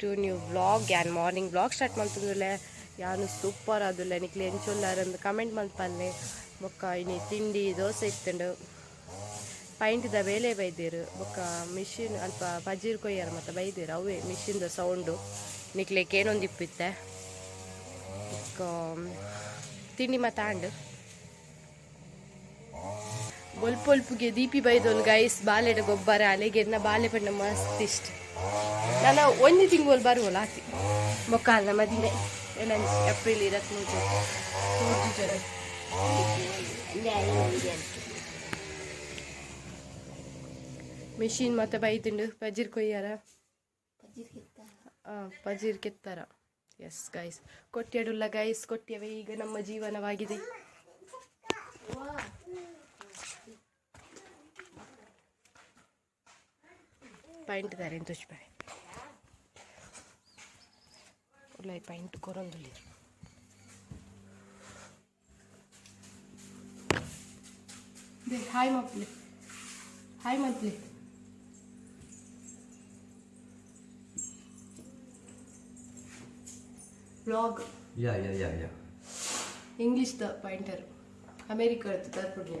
To new vlog ಯಾನ್ morning vlog start ಮಾಡ್ತಿದ್ರಲ್ಲೇ? ಯಾನು ಸೂಪರ್ ಅದಲ್ಲ ನಿಕ್ಲಿ ಎಂಚೊಲ್ಲಾರಂದು ಕಮೆಂಟ್ ಮಲ್ಪಲ್ಲೆ ಬೊಕ್ಕ ಇನಿ ತಿಂಡಿ, ದೋಸೆ ಇತ್ತಂಡು. ಪೈಂಟಿದ ಬೇಲೆ ಬೈದಿರು. ಬೊಕ್ಕ ಮಿಷಿನ್ ಅಲ್ಪ ಬಜೀರ್ ಕೊಯ್ಯಾರ ಮತ್ತು ಬೈದಿರು. ಅವೇ ಮಿಷಿನ್ದ ಸೌಂಡು ನಿಕ್ಲೆಕ್ ಏನೊಂದು ಇಪ್ಪಿತ್ತೆ? ತಿಂಡಿ ಮತ್ತು ಆಂಡು ಒಲ್ಪಿಗೆ ದೀಪಿ ಬೈದೊಂದು ಗೈಸ್ ಬಾಲೆಡ ಗೊಬ್ಬರ, ಅಲೆಗೆ ಬಾಲೆ ಪಣ್ಣ ಮಸ್ತ್ ಇಷ್ಟ. ನಾನು ಒಂದು ತಿಂಗಳು ಬರುವಲ್ಲ ಆತಿ ಮೊಕ್ಕಾಲ ಮದುವೆ. ಎಲ್ಲ ಏಪ್ರಿಲ್ ಇರತ್ ಮುಂಚೆ. ಮಿಷಿನ್ ಮೆಷಿನ್ ಮತ್ತೆ ಬೈದಿಂಡು ಪಜೀರ್ ಕೊಯ್ಯಾರ? ಪಜೀರ್ ಕೆತ್ತಾರ. ಎಸ್ ಗೈಸ್ ಕೊಟ್ಟಿಯಡುಲ್ಲ ಗೈಸ್ ಕೊಟ್ಟಿಯವೆ ಈಗ ನಮ್ಮ ಜೀವನವಾಗಿದೆ. paint daarin tuh coba. Ulai paint koran dulu. Deh, hai mapli, hai mapli. Vlog. Ya ya ya ya. English the painter. America, the third terpunya.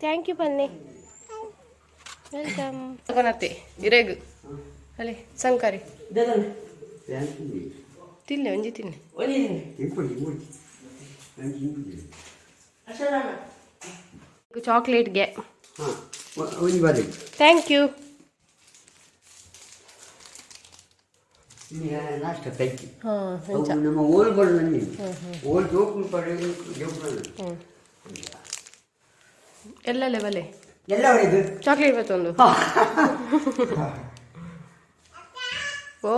Thank you ಬನ್ನಿ ವೆಲ್ಕಮ್ ಕೊನತ್ತೆ ಇರೇಗು. ಅಲ್ಲಿ ಸಂಕಾರಿ. ತಿನ್ನೆ ಒಂಜಿ ತಿನ್ನೆ ಚಾಕ್ಲೇಟ್ಗೆ. ಥ್ಯಾಂಕ್ ಯು ಹಾಂ ಓಲ್ ನಂಗೆ ಓಲ್ ಜೋಕ್ ಪಡೆಯೋದು ಜೋಕು ಎಲ್ಲ ಬಲೆ ಎಲ್ಲ ಹೊಡೆದು ಚಾಕ್ಲೇಟ್ ಇವತ್ತೊಂದು. ಓ.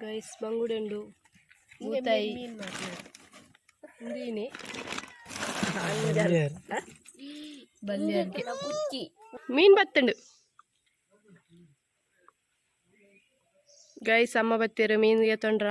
ಗೈಸ್ ಬಂಗುಡೆಂಡು ಮೂತಾಯಿ ಮೀನೆ ಬಲ್ಯಾರ್ಗೆ ಮೀನ್ ಬತ್ತಂಡು. ಗೈಸ್ ಅಮ್ಮ ಬತ್ತೀರು ಮೀನ್ಗೆ ತೊಂಡ್ರ?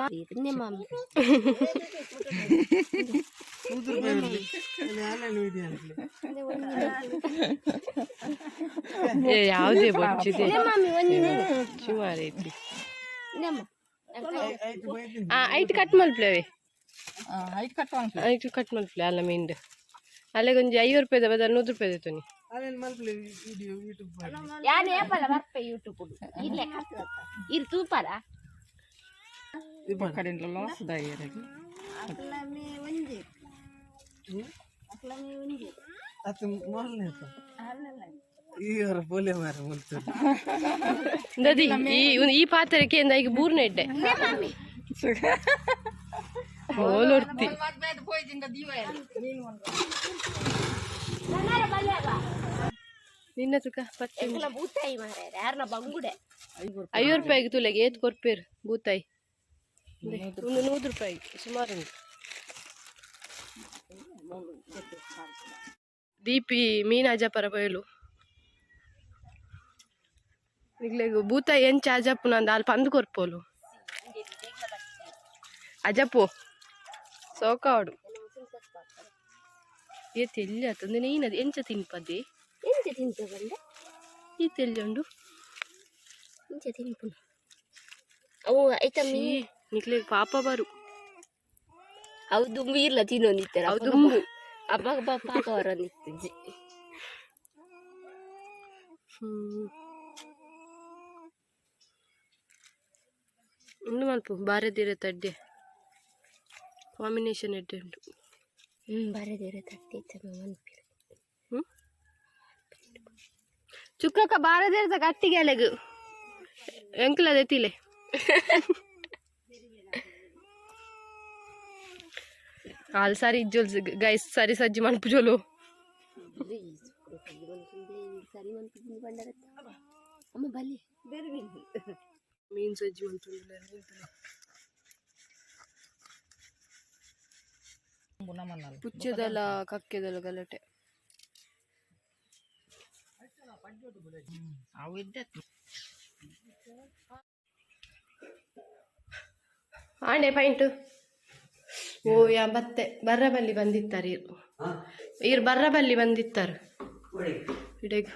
ಅಗಿತ್ತೀಯನ ಏ ಯಾವುದೇ ಬೊಚ್ಚಿದೆ ಸುಮಾರು ಐತಿ ಆ ಐಟ್ ಕಟ್ ಮಲ್ಪ್ಲೇವೆ ಹೈಟ್ ಕಟ್ಟುವಂತ ಐಟ್ ಕಟ್ ಮಲ್ಪ್ಲೆ ಅಲ್ಲ ಮೀಂಡು ಅಲ್ಲಿಗೆ ಒಂಜಿ ಐವತ್ತು ರೂಪಾಯಿದ ಬದ ನೂರು ರೂಪಾಯಿ ತೊನಿ ಅಲ್ಲೇನು ಮಲ್ಪಲೆ ವಿಡಿಯೋ ಯೂಟ್ಯೂಬ್ ಯಾನ್ ಏಪಲ್ಲ ಬರ್ಪೆ ಯೂಟ್ಯೂಬ್ ಇಲ್ಲೇ ಇರ್ ತೂಪರ ಇಬ್ಬ ಕಡೆಯಿಂದ ಲಾಸ್ ದಾಯಿರಗೆ ಅಕ್ಲಮೆ ಒಂಜಿ ಅಕ್ಲಮೆ ಒಂಜಿ ಅದು ಮೊದಲನೇ ಅಲ್ಲಲ್ಲ ಈಗ ಬೋಲೆ ಮಾರ ಮುಲ್ತದೆ ದದಿ ಈ ಈ ಪಾತ್ರಕ್ಕೆ ಇಂದ ಈಗ ಬೂರ್ನ ಇಡ್ಡೆ ಓಲೊಡ್ತಿ ನಿನ್ನ ತುಕ ಪತ್ತೆ ಎಂಕ್ಲ ಬೂತಾಯಿ ಮಾರ್ರೆ ಯಾರನ್ನ ಬಂಗುಡೆ ಐವತ್ತು ರೂಪಾಯಿಗೆ ತುಲೆಗೆ ಏತ್ ಕೊರ್ಪೇರು ಬೂತಾಯಿ ಒಂದು ನೂರು ರೂಪಾಯಿ ಸುಮಾರು ಉಂಟು ದೀಪಿ ಮೀನ್ ಅಜಪರ ಬಯಲು ಈಗಲೇ ಬೂತಾಯಿ ಎಂಚ ಅಜಪ್ಪು ನಂದು ಅಲ್ಲಿ ಪಂದು ಕೊರ್ಪೋಲು ಅಜಪ್ಪು ಸೋಕಾಡು ಏ ತೆಲ್ಲಿ ಆತಂದು ನೀನದು ಎಂಚ ತಿನ್ಪದ್ದೆ ಎಂಚ ತಿಂತ ಬಂದೆ ಈ ತೆಲ್ಲಿ ಉಂಡು ಎಂಚ ತಿನ್ಪುನ ಅವು ಐತ ಮೀ ನಿಕ್ಲೆ ಪಾಪ ಬರು. ಅವು ದುಂಬಿ ಇಲ್ಲ ತಿನ್ನೊಂದಿತ್ತಾರೆ ಅವು ದುಂಬು. ಅಪ್ಪ ಪಾಪ ಅವರ ಹ್ಮ್. ಇನ್ನು ಮಲ್ಪ ಬಾರದಿರೋ ತಡ್ಡೆ ಕಾಂಬಿನೇಷನ್ ಎಡ್ಡೆ ಉಂಟು. ಹ್ಞೂ ಬಾರದಿರೋ ತಡ್ಡೆ ಮನ್ಪಿರ ಹ್ಮ್? ಚುಕ್ಕಕ್ಕ ಬಾರದಿರ ಗಟ್ಟಿಗೆ ಅಲೆಗು. ಎಂಕ್ಲದ ಸಜ್ಜಿ ಮನ್ಪುಜೋಲು ಸರಿ ಮನ್ಪಿದ್ದೀನಿ ಬಂಡರ ಅಮ್ಮ ಬಲ್ಲಿ ಮೀನ್ ಸಜ್ಜಿ ಮನ್ಪುಜೋಲು ಪುಚ್ಚದಲ್ಲ ಕಕ್ಕೆದಲ್ಲ ಗಲಾಟೆ. ಆಣೆ ಪೈಂಟು ಓ ಯಾ ಬತ್ತೆ ಬರ್ರ ಬಲ್ಲಿ ಬಂದಿತ್ತಾರೆ ಇರು ಬರ್ರಬಲ್ಲಿ ಇರು ಬರ್ರ ಬಲ್ಲಿ ಬಂದಿತ್ತಾರೆ ಇಡೆಗ್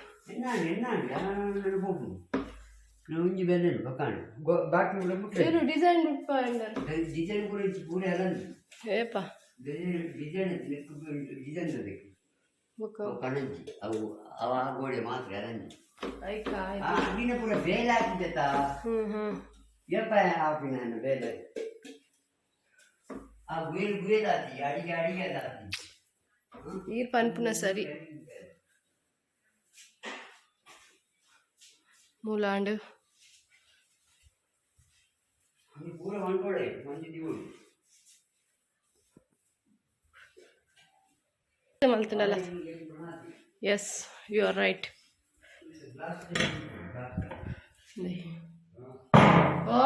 ಕೂಡ ಇರು ಡಿಸೈನ್ ಡಿಸೈನ್ ಕೂಡ ಅವು ಅವು ಗೋಡೆ ಮಾತ್ರ ಅರಂಜಿ ಆಯ್ಕ ಆ ಅಲ್ಲಿನ ಪೂರ ಬೇಲೆ ಹಾಕಿದ್ದೆತ್ತ ಹ್ಮ್ ಹ್ಮ್. ಎಪ್ಪ ಹಾಕಿ ನಾನು ಬೇಲೆ ಈರ್ ಪನ್ಪುನ ಸರಿ. ಮೂಲಾಂಡ್. ಮಲ್ತಿನಲ್ಲ. ಎಸ್ ಯು ಆರ್ ರೈಟ್ ಓ.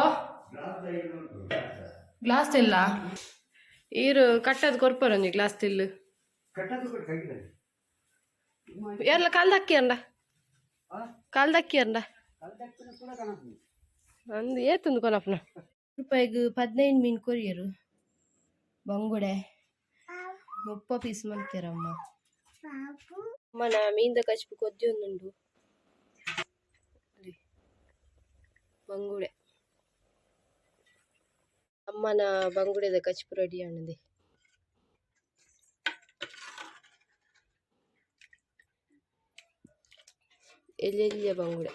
ಗ್ಲಾಸ್ ತಿಲ್ಲ ಈರು ಕಟ್ಟದ್ ಕೊರ್ಪರೊಂಜಿ ಗ್ಲಾಸ್ ತಿಲ್ಲು ಕಟ್ಟದು ಕೂಡ ಕೈಗೆ ಎಲ್ಲ ಕಾಲ್ದಕ್ಕಿ ಅಂಡ ಕಾಲ್ದಕ್ಕಿ ಅಂಡ ಕಲ್ದಕ್ಕನ ಕೂಡ ಕಾಣಬಹುದು ಅಂದು ಏತುಂದು ಕೊನಪ್ಪನ ರೂಪಾಯಿಗೆ ಪದಿನೈದು ಮೀನು ಕೊರಿಯರು ಬಂಗುಡೆ ಮುಪ್ಪ ಪೀಸ್ ಮಲ್ತಿರಮ್ಮ ಅಮ್ಮನ ಮೀನ್ದ ಕಚ್ಪು ಕೊದ್ದಿ ಒಂದುಂಡು ಅಲ್ಲಿ. ಬಂಗುಡೆ ಅಮ್ಮನ ಬಂಗುಡೆದ ಕಚ್ಪು ರೆಡಿ ಆನದೆ ಎಲ್ಲೆಲ್ಲಿಯ ಬಂಗುಡೆ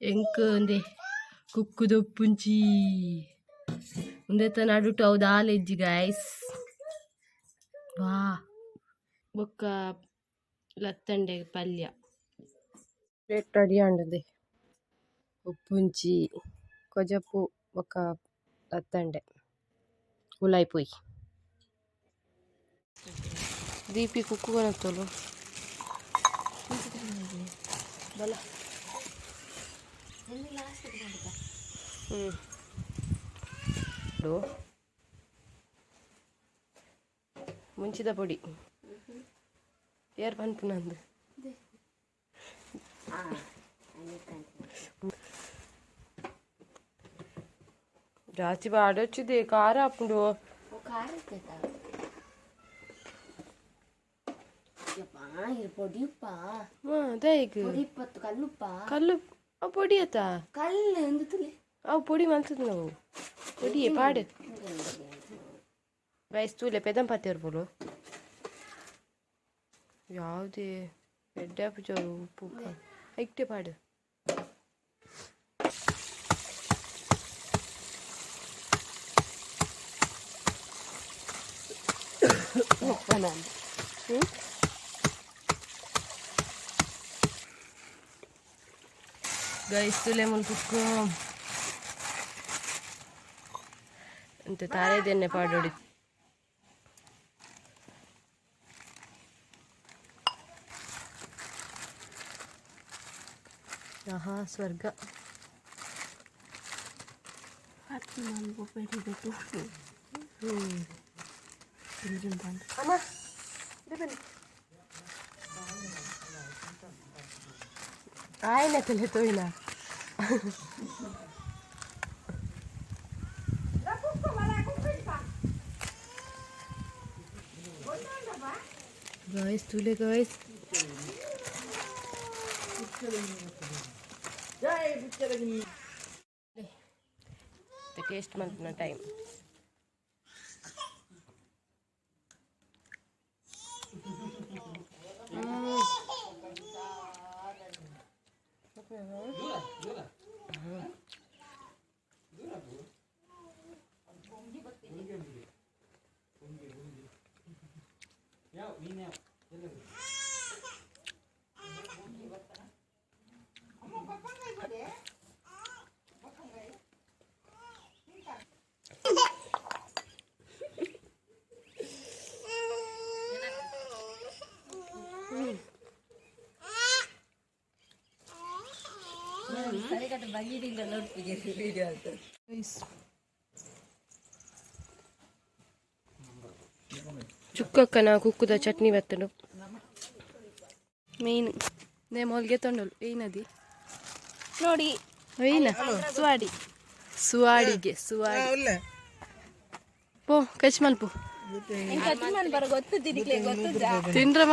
ಎಂಕ್ ಒಂದೆ ಕುಕ್ಕುದೊಪ್ಪುಂಚಿ ಮುಂದೆ ನಡುಟು ಹೌದು ಆಲೆಜ್ಜಿ ಗಾಯ್ಸ್ ವಾ ಬೊಕ್ಕ ಲತ್ತಂಡೆ ಪಲ್ಯ ಪ್ಲೇಟ್ ರೆಡಿ ಆಂಡದೆ ಉಪ್ಪುಂಚಿ ಕೊಜಪು ಬೊಕ್ಕ ಲತ್ತಂಡೆ ಉಲಾಯ್ ಪುಯ್ ದೀಪಿ ಕುಕ್ಕು ಕೊನತ್ತೋಲು ಬಲ ಹ್ಞೂ ಮುಂಚಿದ ಪೊಡಿ ಏರ್ ಪನ್ಪು ನಂದು ಜಾಸ್ತಿ ಬಾಡೊಚ್ಚಿದೆ ಖಾರ ಹಾಕೊಂಡು ಖಾರ ಇರ್ತೈತಾ ಯಪ್ಪ ಇದು ಪೊಡಿ ಉಪ್ಪ ಹ್ಞೂ ಅದೇ ಈಗ ಪೊಡಿ ಇಪ್ಪತ್ತು ಕಲ್ಲುಪ್ಪ ಕಲ್ಲು ಅವು ಪೊಡಿ ಆತಾ ಕಲ್ಲು Yahudi. Ben de yapacağım bu kan. İlk de pardon. Yok tamam. Hı? Guys, to lemon pukum. Ante tare denne paadodi. ఆహా స్వర్గ అమ్మా ఆయన తెలియతోయినా guys, tule guys. ನಾನು ಪೆಟ್ಟಿದ್ದು ಹ್ಮ್ ಅಮ್ಮ ಆಯ್ನ ತಲೆ ತೋಯ್ನ ಗಾಯ್ಸ್ ವಿಡಿಯೋ ಮಾಡ್ತಾನ ಟೈಮ್ ಚುಕ್ಕಕ್ಕನ ಕುಕ್ಕುದ ಚಟ್ನಿ ಬತ್ತನು ಮೇನ್ ನೇ ಮೊಲ್ಗೆ ತೊಂಡೋಳು ಏನದಿ ನೋಡಿ. ಏನ ಸುವಾಡಿ. ಸುವಾಡಿಗೆ ಸುವಾಡಿ. ಪೋ ಕಚ್ ಮಲ್ಪು ಬರ ಗೊತ್ತು ತಿನ್ನಿಕ್ಲೆ ಗೊತ್ತು ತಿಂಡ್ರ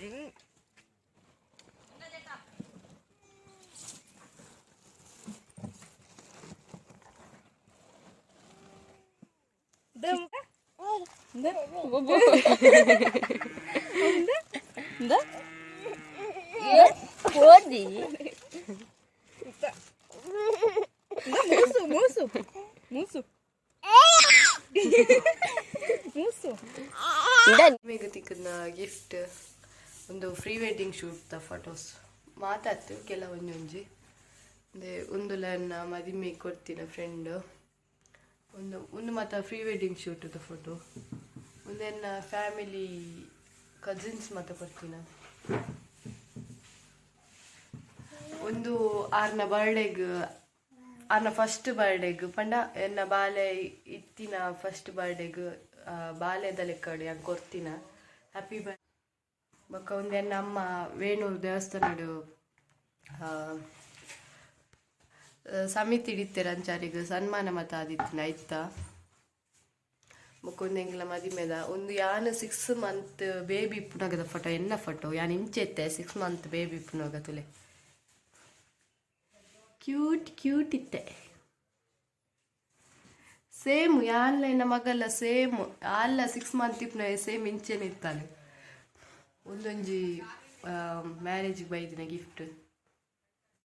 Mm. Dem kah? Oh, dem. Bu bu. Unda? Unda? Ya, bodi. Musuh, musuh. Musuh. Musuh. Dan. Mega tiket na gift. ಒಂದು ಫ್ರೀ ವೆಡ್ಡಿಂಗ್ ಶೂಟ್ ಫೋಟೋಸ್ ಮಾತಾಡ್ತು ಕೆಲವೊಂದೊಂಜಿ ಅಂದರೆ ಲನ್ನ ಮದಿಮೆ ಕೊಡ್ತೀನಿ ಫ್ರೆಂಡ್ ಒಂದು ಒಂದು ಮಾತ ಫ್ರೀ ವೆಡ್ಡಿಂಗ್ ಶೂಟದ ಫೋಟೋ ಒಂದು ನನ್ನ ಫ್ಯಾಮಿಲಿ ಕಸಿನ್ಸ್ ಮಾತ ಕೊಡ್ತೀನಿ. ಒಂದು ಆರ್ನ ಬರ್ಡೇಗ್ ಆರ್ನ ಫಸ್ಟ್ ಬರ್ಡೇಗ್ ಪಂಡ, ಎನ್ನ ಬಾಲೆ ಇತ್ತಿನ ಫಸ್ಟ್ ಬರ್ಡೇಗ್ ಬಾಲೆದ ಲೆಕ್ಕ ಕೊಡ್ತೀನ. ಹ್ಯಾಪಿ ಬರ್ ಬೊಕ್ಕ ಒಂದು ನಮ್ಮ ವೇಣೂರು ದೇವಸ್ಥಾನಡು ಸಮಿತಿ ಹಿಡಿತಾರೆ ಅಂಚಾರಿಗ ಸನ್ಮಾನ ಮತ ಆದಿತ್ತಿನ ಒಂದು ಎಂಗ್ಲ ಮದಿಮೆದ ಒಂದು ಯಾನ್ ಸಿಕ್ಸ್ ಮಂತ್ ಬೇಬಿ ಪುನಗದ ಫೋಟೋ ಎನ್ನ ಫೋಟೋ ಯಾನ್ ಇಂಚೆತ್ತೆ ಸಿಕ್ಸ್ ಮಂತ್ ಬೇಬಿ ಇಪ್ಪುನಾಗ ಕ್ಯೂಟ್ ಕ್ಯೂಟ್ ಇತ್ತೆ. ಸೇಮ್ ನನ್ನ ಮಗಲ್ಲ ಸೇಮ್, ಆಲ್ಲ ಸಿಕ್ಸ್ ಮಂತ್ ಇಪ್ನ ಸೇಮ್ ಇಂಚೆನೆ ಇತ್ತಾನೆ ಒಂದೊಂಜಿ ಮ್ಯಾರೇಜಿಗೆ ಬೈದಿನ ಗಿಫ್ಟ್